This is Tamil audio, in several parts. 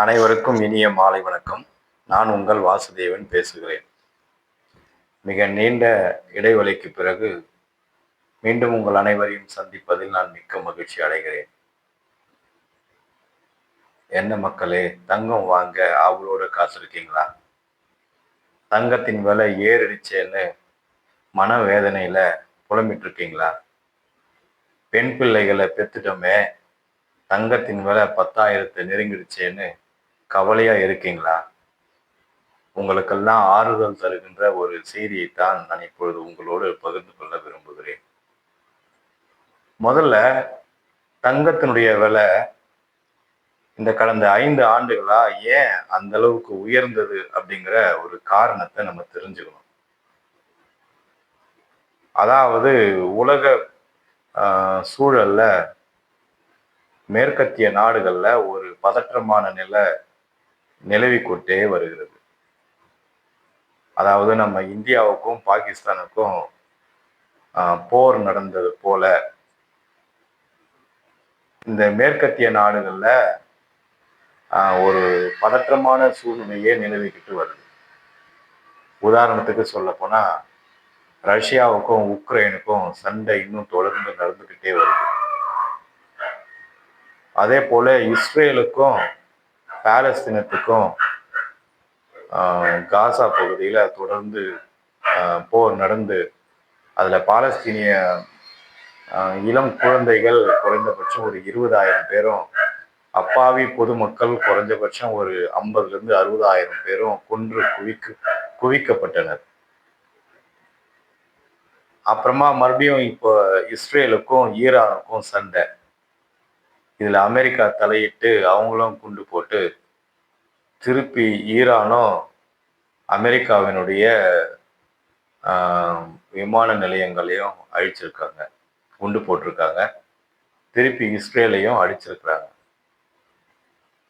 அனைவருக்கும் இனிய மாலை வணக்கம். நான் உங்கள் வாசுதேவன் பேசுகிறேன். மிக நீண்ட இடைவெளிக்கு பிறகு மீண்டும் உங்கள் அனைவரையும் சந்திப்பதில் நான் மிக்க மகிழ்ச்சி அடைகிறேன். என்ன மக்களே தங்கம் வாங்க ஆவலோடு காத்திருக்கீங்களா? தங்கத்தின் விலை ஏறிடுச்சேன்னு மனவேதனையில் புலம்பிட்டு இருக்கீங்களா பெண் பிள்ளைகளை பெத்துட்டோமே தங்கத்தின் விலை பத்தாயிரத்தை நெருங்கிடுச்சேன்னு கவலையாக இருக்கீங்களா? உங்களுக்கெல்லாம் ஆறுதல் தருகின்ற ஒரு செய்தியைத்தான் நான் இப்பொழுது உங்களோடு பகிர்ந்து கொள்ள விரும்புகிறேன். முதல்ல தங்கத்தினுடைய விலை இந்த கடந்த ஐந்து ஆண்டுகளா ஏன் அந்த அளவுக்கு உயர்ந்தது அப்படிங்கிற ஒரு காரணத்தை நம்ம தெரிஞ்சுக்கணும். அதாவது உலக சூழல்ல மேற்கத்திய நாடுகள்ல ஒரு பதற்றமான நிலை நிலவிக்கொண்டே வருகிறது. அதாவது நம்ம இந்தியாவுக்கும் பாகிஸ்தானுக்கும் ஆஹ், போர் நடந்தது போல இந்த மேற்கத்திய நாடுகள்ல ஆஹ், ஒரு பதற்றமான சூழ்நிலையே நிலவிக்கிட்டு வருது. உதாரணத்துக்கு சொல்ல போனா ரஷ்யாவுக்கும் உக்ரைனுக்கும் சண்டை இன்னும் தொடர்ந்து நடந்துக்கிட்டே வருது. அதே போல இஸ்ரேலுக்கும் பாலஸ்தீனத்துக்கும் காசா பகுதியில் தொடர்ந்து போர் நடந்து அதில் பாலஸ்தீனிய இளம் குழந்தைகள் குறைந்தபட்சம் ஒரு இருபதாயிரம் பேரும் அப்பாவி பொதுமக்கள் குறைஞ்சபட்சம் ஒரு ஐம்பதுலேருந்து அறுபதாயிரம் பேரும் கொன்று குவிக்கு குவிக்கப்பட்டனர். அப்புறமா மறுபடியும் இப்போ இஸ்ரேலுக்கும் ஈரானுக்கும் சண்டை. இதில் அமெரிக்கா தலையிட்டு அவங்களும் குண்டு போட்டு திருப்பி ஈரானும் அமெரிக்காவினுடைய விமான நிலையங்களையும் அழிச்சிருக்காங்க குண்டு போட்டிருக்காங்க. திருப்பி இஸ்ரேலையும் அடிச்சிருக்கிறாங்க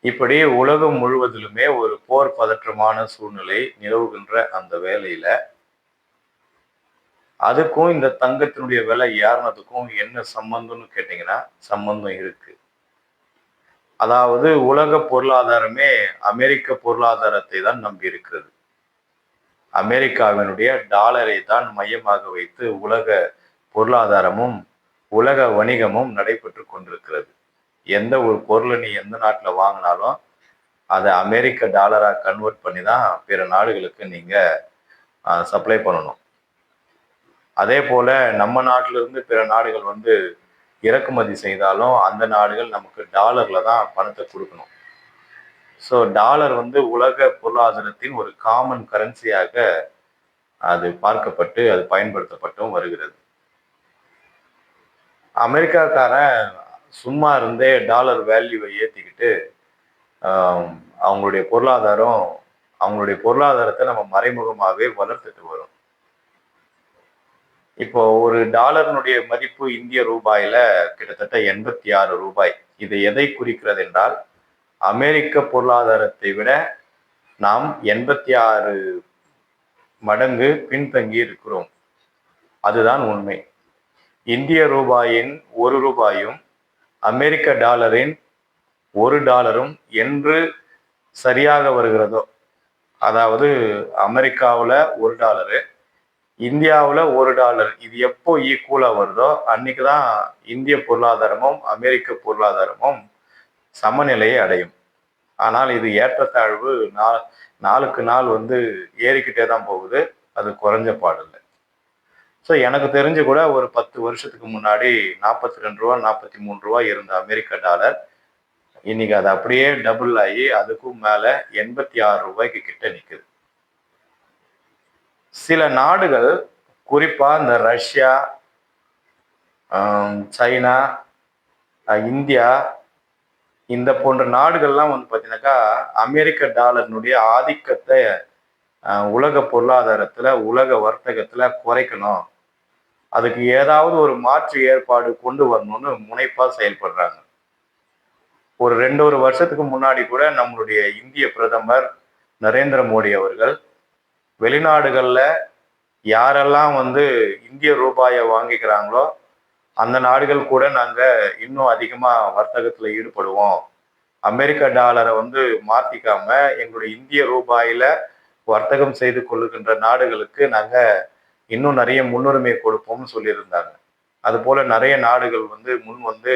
இப்படி உலகம் முழுவதிலுமே ஒரு போர் பதற்றமான சூழ்நிலை நிலவுகின்ற அந்த வேலையில அதுக்கும் இந்த தங்கத்தினுடைய விலை ஏறினதுக்கும் என்ன சம்பந்தம்னு கேட்டீங்கன்னா சம்பந்தம் இருக்குது அதாவது உலக பொருளாதாரமே அமெரிக்க பொருளாதாரத்தை தான் நம்பி இருக்கிறது அமெரிக்காவினுடைய டாலரை தான் மையமாக வைத்து உலக பொருளாதாரமும் உலக வணிகமும் நடைபெற்று கொண்டிருக்கிறது. எந்த ஒரு பொருளை நீ எந்த நாட்டில் வாங்கினாலும் அதை அமெரிக்க டாலராக கன்வெர்ட் பண்ணி தான் பிற நாடுகளுக்கு நீங்கள் சப்ளை பண்ணணும். அதே போல் நம்ம நாட்டிலிருந்து பிற நாடுகள் வந்து இறக்குமதி செய்தாலும் அந்த நாடுகள் நமக்கு டாலர்ல தான் பணத்தை கொடுக்கணும். ஸோ டாலர் வந்து உலக பொருளாதாரத்தின் ஒரு காமன் கரன்சியாக அது பார்க்கப்பட்டு அது பயன்படுத்தப்பட்டும் வருகிறது. அமெரிக்காக்காரன் சும்மா இருந்தே டாலர் வேல்யூவை ஏற்றிக்கிட்டு அவங்களுடைய பொருளாதாரம் அவங்களுடைய பொருளாதாரத்தை நம்ம மறைமுகமாகவே வளர்த்துட்டு வரும். இப்போ ஒரு டாலரினுடைய மதிப்பு இந்திய ரூபாயில கிட்டத்தட்ட எண்பத்தி ஆறு ரூபாய். இது எதை குறிக்கிறது என்றால் அமெரிக்க பொருளாதாரத்தை விட நாம் எண்பத்தி ஆறு மடங்கு பின்தங்கி இருக்கிறோம். அதுதான் உண்மை. இந்திய ரூபாயின் ஒரு ரூபாயும் அமெரிக்க டாலரின் ஒரு டாலரும் என்று சரியாக வருகிறதோ அதாவது அமெரிக்காவில் ஒரு டாலரு இந்தியாவில் ஒரு டாலர். இது எப்போ ஈக்குவலாக வருதோ அன்னைக்கு தான் இந்திய பொருளாதாரமும் அமெரிக்க பொருளாதாரமும் சமநிலையை அடையும். ஆனால் இது ஏற்றத்தாழ்வு நா நாளுக்கு நாள் வந்து ஏறிக்கிட்டே தான் போகுது. அது குறைஞ்ச பாடில்லை ஸோ எனக்கு தெரிஞ்சு கூட ஒரு பத்து வருஷத்துக்கு முன்னாடி நாற்பத்தி ரெண்டு ரூபா நாற்பத்தி மூணு ரூபா இருந்த அமெரிக்க டாலர். இன்னைக்கு அது அப்படியே டபுள் ஆகி அதுக்கும் மேலே எண்பத்தி ஆறு ரூபாய்க்கு கிட்ட நிற்குது சில நாடுகள் குறிப்பாக இந்த ரஷ்யா சைனா இந்தியா இந்த போன்ற நாடுகள்லாம் வந்து பார்த்தீங்கன்னாக்கா அமெரிக்க டாலர்னுடைய ஆதிக்கத்தை உலக பொருளாதாரத்தில் உலக வர்த்தகத்தில் குறைக்கணும். அதுக்கு ஏதாவது ஒரு மாற்று ஏற்பாடு கொண்டு வரணும்னு முனைப்பாக செயல்படுறாங்க. ஒரு ரெண்டு ஒரு வருஷத்துக்கு முன்னாடி கூட நம்மளுடைய இந்திய பிரதமர் நரேந்திர மோடி அவர்கள் வெளிநாடுகளில் யாரெல்லாம் வந்து இந்திய ரூபாயை வாங்கிக்கிறாங்களோ அந்த நாடுகள் கூட நாங்கள் இன்னும் அதிகமாக வர்த்தகத்தில் ஈடுபடுவோம். அமெரிக்க டாலரை வந்து மாற்றிக்காம எங்களுடைய இந்திய ரூபாயில் வர்த்தகம் செய்து கொள்ளுகின்ற நாடுகளுக்கு நாங்கள் இன்னும் நிறைய முன்னுரிமை கொடுப்போம்னு சொல்லியிருந்தாங்க. அதுபோல் நிறைய நாடுகள் வந்து முன் வந்து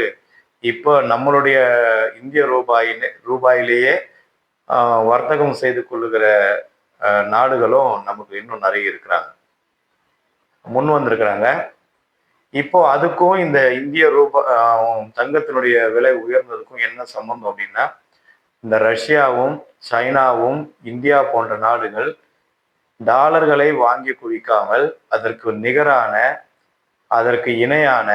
இப்போ நம்மளுடைய இந்திய ரூபாயிலே ரூபாயிலேயே வர்த்தகம் செய்து கொள்ளுகிற நாடுகளும் நமக்கு இன்னும் நிறைய இருக்கிறாங்க. முன் வந்திருக்கிறாங்க. இப்போ அதுக்கும் இந்த இந்திய ரூபா தங்கத்தினுடைய விலை உயர்ந்ததுக்கும் என்ன சம்பந்தம் அப்படின்னா இந்த ரஷ்யாவும் சைனாவும் இந்தியா போன்ற நாடுகள் டாலர்களை வாங்கி குவிக்காமல் அதற்கு நிகரான அதற்கு இணையான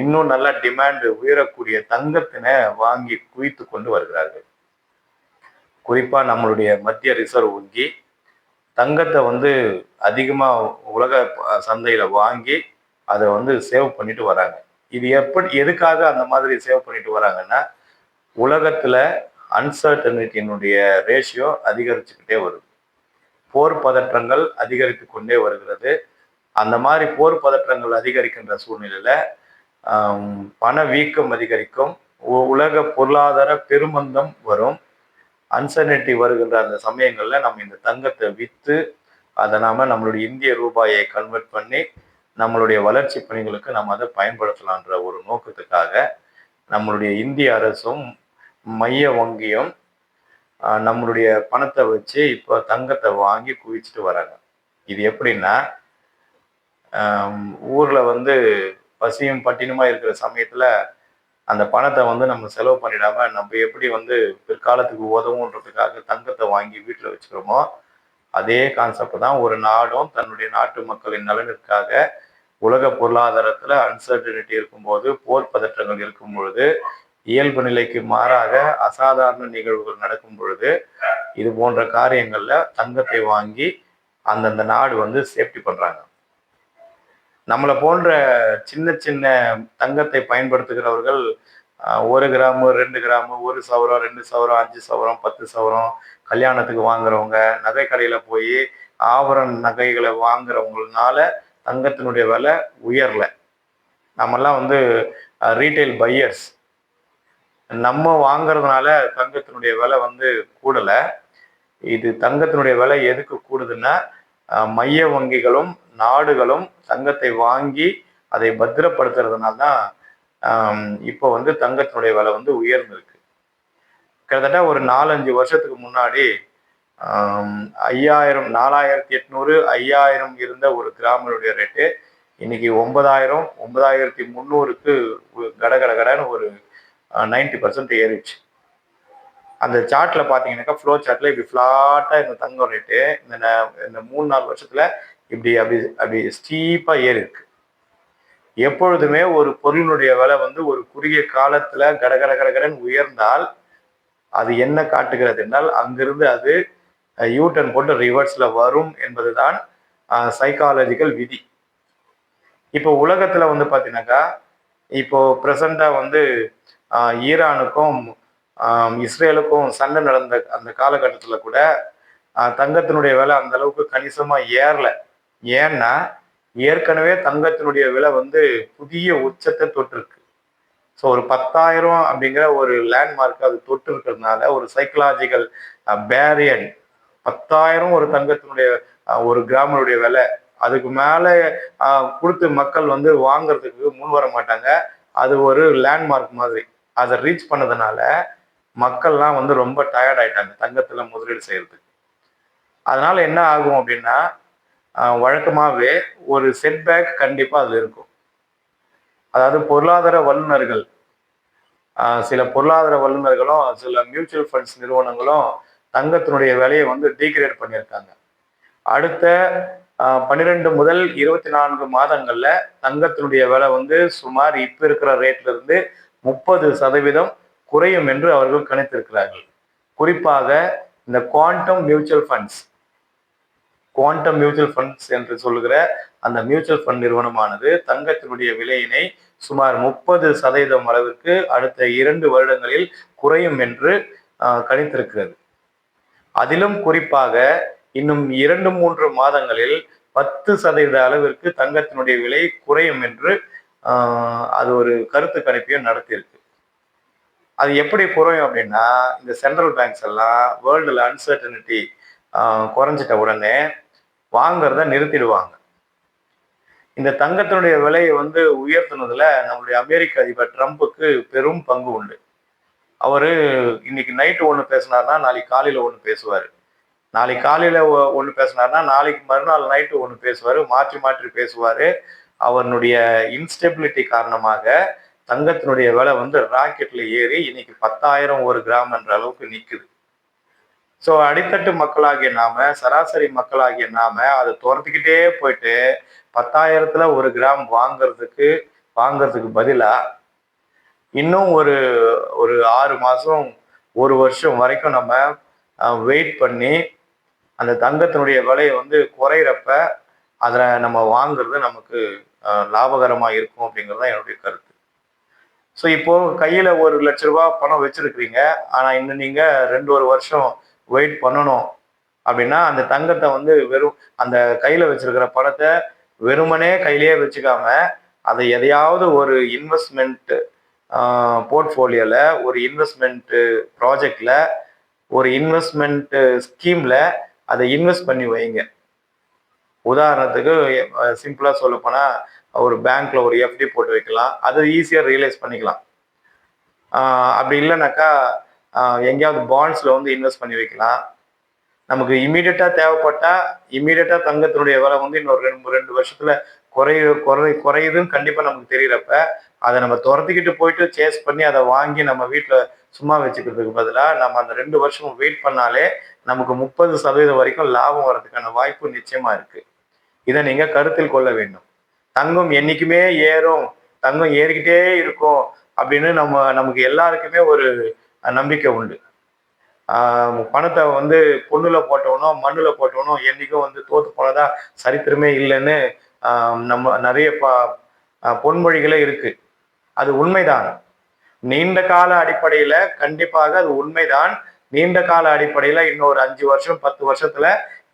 இன்னும் நல்ல டிமாண்ட் உயரக்கூடிய தங்கத்தினை வாங்கி குவித்து கொண்டு வருகிறார்கள். குறிப்பாக நம்மளுடைய மத்திய ரிசர்வ் வங்கி தங்கத்தை வந்து அதிகமாக உலக சந்தையில் வாங்கி அதை வந்து சேவ் பண்ணிட்டு வராங்க. இது எப்படி எதுக்காக அந்த மாதிரி சேவ் பண்ணிட்டு வராங்கன்னா உலகத்தில் அன்சர்டனிட்டியினுடைய ரேஷியோ அதிகரிச்சுக்கிட்டே வருது. போர் பதற்றங்கள் அதிகரித்து கொண்டே வருகிறது. அந்த மாதிரி போர் பதற்றங்கள் அதிகரிக்கின்ற சூழ்நிலையில் பண வீக்கம் அதிகரிக்கும் உ- உலக பொருளாதார பெருமந்தம் வரும். அன்சர்னிட்டி வருகின்ற அந்த சமயங்களில் நம்ம இந்த தங்கத்தை விற்று அதை நாம் நம்மளுடைய இந்திய ரூபாயை கன்வெர்ட் பண்ணி நம்மளுடைய வளர்ச்சி பணிகளுக்கு நம்ம அதை பயன்படுத்தலான்ற ஒரு நோக்கத்துக்காக நம்மளுடைய இந்திய அரசும் மைய வங்கியும் நம்மளுடைய பணத்தை வச்சு இப்போ தங்கத்தை வாங்கி குவிச்சிட்டு வராங்க. இது எப்படின்னா ஊரில் வந்து பசியும் பட்டினுமா இருக்கிற சமயத்தில் அந்த பணத்தை வந்து நம்ம செலவு பண்ணிடாம நம்ம எப்படி வந்து பிற்காலத்துக்கு உதவுன்றதுக்காக தங்கத்தை வாங்கி வீட்டில் வச்சுக்கிறோமோ அதே கான்செப்ட் தான் ஒரு நாடும் தன்னுடைய நாட்டு மக்களின் நலனிற்காக உலக பொருளாதாரத்தில் அன்சர்டனிட்டி இருக்கும்போது போர் பதற்றங்கள் இருக்கும் பொழுது இயல்பு நிலைக்கு மாறாக அசாதாரண நிகழ்வுகள் நடக்கும் பொழுது இது போன்ற காரியங்களில் தங்கத்தை வாங்கி அந்தந்த நாடு வந்து சேஃப்டி பண்ணுறாங்க நம்மளை போன்ற சின்ன சின்ன தங்கத்தை பயன்படுத்துகிறவர்கள் ஒரு கிராமு ரெண்டு கிராமு ஒரு சவரம் ரெண்டு சவரம் அஞ்சு சவரம் பத்து சவரம் கல்யாணத்துக்கு வாங்குறவங்க நகை போய் ஆபரண நகைகளை வாங்குறவங்களால தங்கத்தினுடைய விலை உயரல. நம்மெல்லாம் வந்து ரீட்டைல் பையர்ஸ் நம்ம வாங்குறதுனால தங்கத்தினுடைய விலை வந்து கூடலை. இது தங்கத்தினுடைய விலை எதுக்கு கூடுதுன்னா மைய வங்கிகளும் நாடுகளும் தங்கத்தை வாங்கி அதை பத்திரப்படுத்துறதுனால தான் இப்போ வந்து தங்கத்தினுடைய விலை வந்து உயர்ந்திருக்கு. கிட்டத்தட்ட ஒரு நாலஞ்சு வருஷத்துக்கு முன்னாடி ஐயாயிரம் நாலாயிரத்தி எட்நூறு ஐயாயிரம் இருந்த ஒரு கிராமனுடைய ரேட்டு இன்னைக்கு ஒன்பதாயிரம் ஒன்பதாயிரத்தி முந்நூறுக்கு கட கட கடன்னு ஒரு நைன்டி பர்சன்ட் ஏறிடுச்சு. அந்த சார்ட்ல பாத்தீங்கன்னாக்கா ஃப்ளோ சார்ட்ல இப்படி ஃபிளாட்டா இந்த தங்கம் ரேட்டு இந்த இந்த மூணு நாலு வருஷத்துல இப்படி அப்படி அப்படி ஸ்டீப்பாக ஏறி இருக்கு. எப்பொழுதுமே ஒரு பொருளினுடைய விலை வந்து ஒரு குறுகிய காலத்துல கட கட உயர்ந்தால் அது என்ன காட்டுகிறது என்றால் அங்கிருந்து அது யூட்டன் போட்டு ரிவர்ஸ்ல வரும் என்பதுதான் சைக்காலஜிக்கல் விதி. இப்போ உலகத்துல வந்து பாத்தீங்கன்னாக்கா இப்போ பிரசண்டா வந்து ஆஹ், ஈரானுக்கும் ஆஹ், இஸ்ரேலுக்கும் சண்டை நடந்த அந்த காலகட்டத்துல கூட தங்கத்தினுடைய விலை அந்த அளவுக்கு கணிசமா ஏறல. ஏன்னா ஏற்கனவே தங்கத்தினுடைய விலை வந்து புதிய உச்சத்தை தொட்டிருக்கு. ஸோ ஒரு பத்தாயிரம் அப்படிங்கிற ஒரு லேண்ட்மார்க் அது தொட்டு இருக்கிறதுனால ஒரு சைக்கலாஜிக்கல் பேரியன் பத்தாயிரம் ஒரு தங்கத்தினுடைய ஒரு கிராமனுடைய விலை அதுக்கு மேலே கொடுத்து மக்கள் வந்து வாங்குறதுக்கு முன் வர மாட்டாங்க. அது ஒரு லேண்ட்மார்க் மாதிரி. அதை ரீச் பண்ணதுனால மக்கள்லாம் வந்து ரொம்ப டயர்ட் ஆயிட்டாங்க தங்கத்தில் முதலீடு செய்யறதுக்கு. அதனால என்ன ஆகும் அப்படின்னா வழக்கமாகவே ஒரு செட்பேக் கண்டிப்பாக அது இருக்கும். அதாவது பொருளாதார வல்லுநர்கள் சில பொருளாதார வல்லுநர்களும் சில மியூச்சுவல் ஃபண்ட்ஸ் நிறுவனங்களும் தங்கத்தினுடைய விலையை வந்து டீக்ரேட் பண்ணியிருக்காங்க. அடுத்த பன்னிரெண்டு முதல் இருபத்தி நான்கு மாதங்களில் தங்கத்தினுடைய விலை வந்து சுமார் இப்போ இருக்கிற ரேட்லேருந்து முப்பது சதவீதம் குறையும் என்று அவர்கள் கணித்திருக்கிறார்கள். குறிப்பாக இந்த quantum mutual funds quantum mutual funds என்று சொல்லுகிற அந்த மியூச்சுவல் ஃபண்ட் நிறுவனமானது தங்கத்தினுடைய விலையினை சுமார் முப்பது சதவீதம் அளவிற்கு அடுத்த இரண்டு வருடங்களில் குறையும் என்று கணித்திருக்கிறது. அதிலும் குறிப்பாக இன்னும் இரண்டு மூன்று மாதங்களில் பத்து சதவீத அளவிற்கு தங்கத்தினுடைய விலை குறையும் என்று அது ஒரு கருத்து கணிப்பையும் நடத்தியிருக்கு. அது எப்படி குறையும் அப்படின்னா இந்த சென்ட்ரல் பேங்க்ஸ் எல்லாம் வேர்ல்டுல அன்சர்டனிட்டி குறைஞ்சிட்ட உடனே வாங்கிறத நிறுத்திடுவாங்க. இந்த தங்கத்தினுடைய விலையை வந்து உயர்த்தினதுல நம்மளுடைய அமெரிக்க அதிபர் ட்ரம்ப்புக்கு பெரும் பங்கு உண்டு. அவரு இன்னைக்கு நைட்டு ஒன்று பேசினார்னா நாளைக்கு காலையில ஒன்று பேசுவார். நாளைக்கு காலையில ஒன்று பேசினார்னா நாளைக்கு மறுநாள் நைட்டு ஒன்று பேசுவார் மாற்றி மாற்றி பேசுவார். அவனுடைய இன்ஸ்டெபிலிட்டி காரணமாக தங்கத்தினுடைய விலை வந்து ராக்கெட்ல ஏறி இன்னைக்கு பத்தாயிரம் ஒரு கிராம் என்ற அளவுக்கு நிற்குது ஸோ அடித்தட்டு மக்களாகிய நாம சராசரி மக்களாகிய நாம அதை துரத்துக்கிட்டே போயிட்டு பத்தாயிரத்துல ஒரு கிராம் வாங்குறதுக்கு வாங்குறதுக்கு பதிலா இன்னும் ஒரு ஒரு ஆறு மாசம் ஒரு வருஷம் வரைக்கும் நம்ம வெயிட் பண்ணி அந்த தங்கத்தினுடைய விலையை வந்து குறையிறப்ப அதில் நம்ம வாங்குறது நமக்கு லாபகரமாக இருக்கும் அப்படிங்கிறது தான் என்னுடைய கருத்து. ஸோ இப்போ கையில் ஒரு லட்ச ரூபா பணம் வச்சுருக்கிறீங்க. ஆனால் இன்னும் நீங்கள் ரெண்டு ஒரு வருஷம் வெயிட் பண்ணணும். அப்படின்னா அந்த தங்கத்தை வந்து வெறும் அந்த கையில் வச்சிருக்கிற பணத்தை வெறுமனே கையிலேயே வச்சுக்காம அதை எதையாவது ஒரு இன்வெஸ்ட்மெண்ட் போர்ட்ஃபோலியோவில் ஒரு இன்வெஸ்ட்மெண்ட்டு ப்ராஜெக்டில் ஒரு இன்வெஸ்ட்மெண்ட்டு ஸ்கீமில் அதை இன்வெஸ்ட் பண்ணி வைங்க. உதாரணத்துக்கு சிம்பிளாக சொல்லப்போனால் ஒரு பேங்க்ல ஒரு எஃப்டி போட்டு வைக்கலாம். அது ஈஸியாக ரியலைஸ் பண்ணிக்கலாம். அப்படி இல்லைனாக்கா எங்கேயாவது பாண்ட்ஸில் வந்து இன்வெஸ்ட் பண்ணி வைக்கலாம். நமக்கு இமீடியட்டாக தேவைப்பட்டால் இமீடியட்டாக தங்கத்தினுடைய விலை வந்து இன்னொரு ரெண்டு ரெண்டு வருஷத்தில் குறைய குறை குறையுதுன்னு கண்டிப்பாக நமக்கு தெரிகிறப்ப அதை நம்ம துரத்திக்கிட்டு போயிட்டு சேஸ் பண்ணி அதை வாங்கி நம்ம வீட்டில் சும்மா வச்சுக்கிறதுக்கு பதிலாக நம்ம அந்த ரெண்டு வருஷம் வெயிட் பண்ணாலே நமக்கு முப்பது சதவீதம் வரைக்கும் லாபம் வர்றதுக்கான வாய்ப்பு நிச்சயமாக இருக்குது இதை நீங்கள் கருத்தில் கொள்ள வேண்டும். தங்கம் என்றைக்குமே ஏறும். தங்கம் ஏறிக்கிட்டே இருக்கும். அப்படின்னு நம்ம நமக்கு எல்லாருக்குமே ஒரு நம்பிக்கை உண்டு. பணத்தை வந்து பொண்ணுல போட்டவனோ மண்ணுல போட்டவனோ என்றைக்கும் வந்து தோத்து போனதா சரித்திரமே இல்லைன்னு நம்ம நிறைய பொன்மொழிகளே இருக்கு. அது உண்மைதான். நீண்ட கால அடிப்படையில கண்டிப்பாக அது உண்மைதான். நீண்ட கால அடிப்படையில இன்னொரு அஞ்சு வருஷம் பத்து வருஷத்துல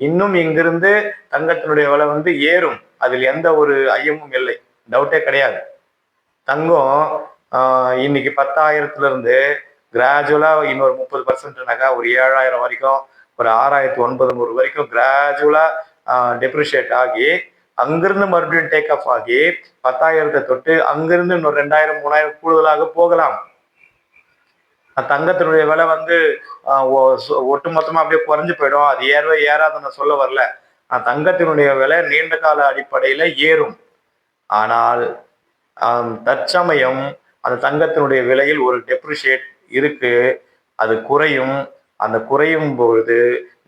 இன்னும் இங்கிருந்து தங்கத்தினுடைய விலை வந்து ஏறும். அதில் எந்த ஒரு ஐயமும் இல்லை. டவுட்டே கிடையாது. தங்கம் இன்னைக்கு பத்தாயிரத்துல இருந்து கிராஜுவலா இன்னொரு முப்பது பர்சன்ட்னாக்கா ஒரு ஏழாயிரம் வரைக்கும் ஒரு ஆறாயிரத்தி ஒன்பது நூறு வரைக்கும் கிராஜுவலா டெப்ரிஷியேட் ஆகி அங்கிருந்து மறுபடியும் டேக் ஆஃப் ஆகி பத்தாயிரத்தை தொட்டு அங்கிருந்து இன்னொரு ரெண்டாயிரம் மூணாயிரம் கூடுதலாக போகலாம். தங்கத்தினுடைய விலை வந்து ஒட்டு மொத்தமாக அப்படியே குறைஞ்சு போயிடும். அது ஏறவே ஏறாதுன்னு சொல்ல வரல. தங்கத்தினுடைய விலை நீண்ட கால அடிப்படையில ஏறும். ஆனால் தற்சமயம் அந்த தங்கத்தினுடைய விலையில் ஒரு டெப்ரிஷியேட் இருக்கு. அது குறையும். அந்த குறையும் பொழுது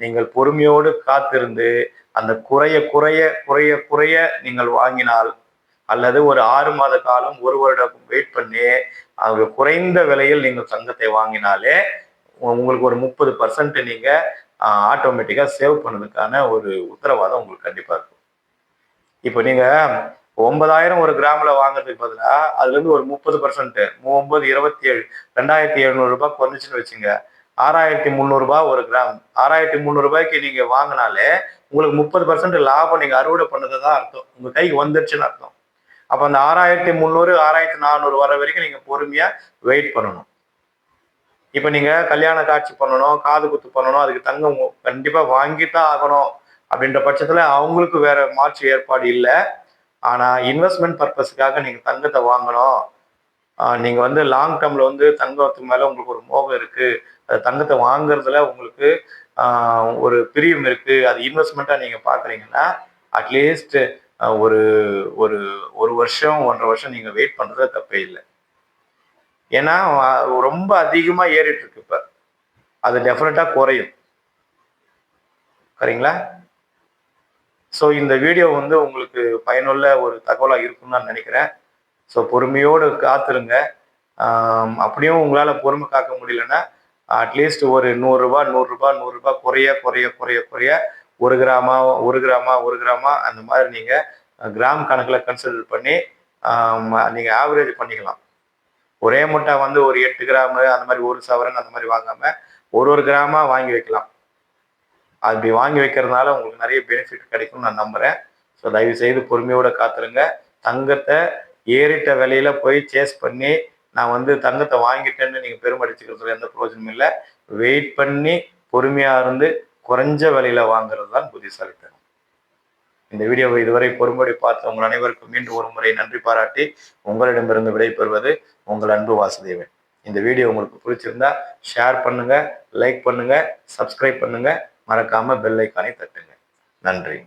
நீங்கள் பொறுமையோடு காத்திருந்து அந்த குறைய குறைய குறைய குறைய நீங்கள் வாங்கினால் அல்லது ஒரு ஆறு மாத காலம் ஒரு வருடம் வெயிட் பண்ணி அவங்க குறைந்த விலையில் நீங்கள் தங்கத்தை வாங்கினாலே உங்களுக்கு ஒரு முப்பது பர்சன்ட் நீங்க ஆட்டோமேட்டிக்காக சேவ் பண்ணதுக்கான ஒரு உத்தரவாதம் உங்களுக்கு கண்டிப்பாக இருக்கும். இப்போ நீங்கள் ஒன்பதாயிரம் ஒரு கிராம்ல வாங்குறதுக்கு பதிலாக அதுல இருந்து ஒரு முப்பது பர்சன்ட் ஒன்பது இருபத்தி ஏழு ரெண்டாயிரத்தி எழுநூறு ரூபாய் குறைஞ்சிச்சுன்னு வச்சுங்க. ஆறாயிரத்தி முந்நூறுபா ஒரு கிராம். ஆறாயிரத்தி முந்நூறுபாய்க்கு நீங்கள் நீங்க வாங்கினாலே உங்களுக்கு முப்பது பர்சன்ட் லாபம் நீங்க அறுவடை பண்ணது தான் அர்த்தம். உங்க கைக்கு வந்துருச்சுன்னு அர்த்தம். அப்போ அந்த ஆறாயிரத்தி முந்நூறு ஆறாயிரத்தி நானூறு வர வரைக்கும் நீங்க பொறுமையா வெயிட் பண்ணணும். இப்போ நீங்க கல்யாண காட்சி பண்ணணும் காது குத்து பண்ணணும் அதுக்கு தங்கம் கண்டிப்பா வாங்கித்தான் ஆகணும். அப்படின்ற பட்சத்துல அவங்களுக்கு வேற மாற்று ஏற்பாடு இல்லை. ஆனால் இன்வெஸ்ட்மெண்ட் பர்பஸ்க்காக நீங்கள் தங்கத்தை வாங்கணும். நீங்கள் வந்து லாங் டேர்மில் வந்து தங்கத்துக்கு மேலே உங்களுக்கு ஒரு மோகம் இருக்குது அது தங்கத்தை வாங்குறதுல உங்களுக்கு ஒரு பிரியம் இருக்குது அது இன்வெஸ்ட்மெண்ட்டாக நீங்கள் பார்க்குறீங்கன்னா அட்லீஸ்ட் ஒரு ஒரு ஒரு வருஷம் ஒன்றரை வருஷம் நீங்கள் வெயிட் பண்ணுறது தப்பே இல்லை. ஏன்னா ரொம்ப அதிகமாக ஏறிட்டு இருக்கு இப்போ. அது டெஃபினட்டாக குறையும். சரிங்களா? ஸோ இந்த வீடியோ வந்து உங்களுக்கு பயனுள்ள ஒரு தகவலாக இருக்கும்னு நான் நினைக்கிறேன். ஸோ பொறுமையோடு காத்துருங்க. அப்படியும் உங்களால் பொறுமை காக்க முடியலன்னா அட்லீஸ்ட் ஒரு நூறுரூபா நூறுரூபா நூறுரூபா குறைய குறைய குறைய குறைய ஒரு கிராமா ஒரு கிராமா ஒரு கிராமா அந்த மாதிரி நீங்கள் கிராம் கணக்கில் கன்சிடர் பண்ணி நீங்கள் ஆவரேஜ் பண்ணிக்கலாம். ஒரே முட்டை வந்து ஒரு எட்டு கிராமு அந்த மாதிரி ஒரு சவரன் அந்த மாதிரி வாங்காமல் ஒரு ஒரு கிராமாக வாங்கி வைக்கலாம். அப்படி வாங்கி வைக்கிறதுனால உங்களுக்கு நிறைய பெனிஃபிட் கிடைக்கும்னு நான் நம்புகிறேன் ஸோ தயவு செய்து பொறுமையோடு காத்துருங்க. தங்கத்தை ஏறிட்ட விலையில போய் சேஸ் பண்ணி நான் வந்து தங்கத்தை வாங்கிட்டேன்னு நீங்கள் பெருமடிச்சுக்கிறதுல எந்த பிரயோஜனமும் இல்லை. வெயிட் பண்ணி பொறுமையாக இருந்து குறைஞ்ச விலையில் வாங்குறது தான் புத்திசாலித்தனம் இந்த வீடியோவை இதுவரை பொறுமுறை பார்த்த உங்கள் அனைவருக்கும் மீண்டும் ஒரு முறை நன்றி பாராட்டி உங்களிடமிருந்து விடைபெறுவது உங்கள் அன்பு வாசுதேவன். இந்த வீடியோ உங்களுக்கு பிடிச்சிருந்தா ஷேர் பண்ணுங்க லைக் பண்ணுங்க சப்ஸ்கிரைப் பண்ணுங்க. மறக்காம பெல் ஐக்கானை தட்டுங்க. நன்றி.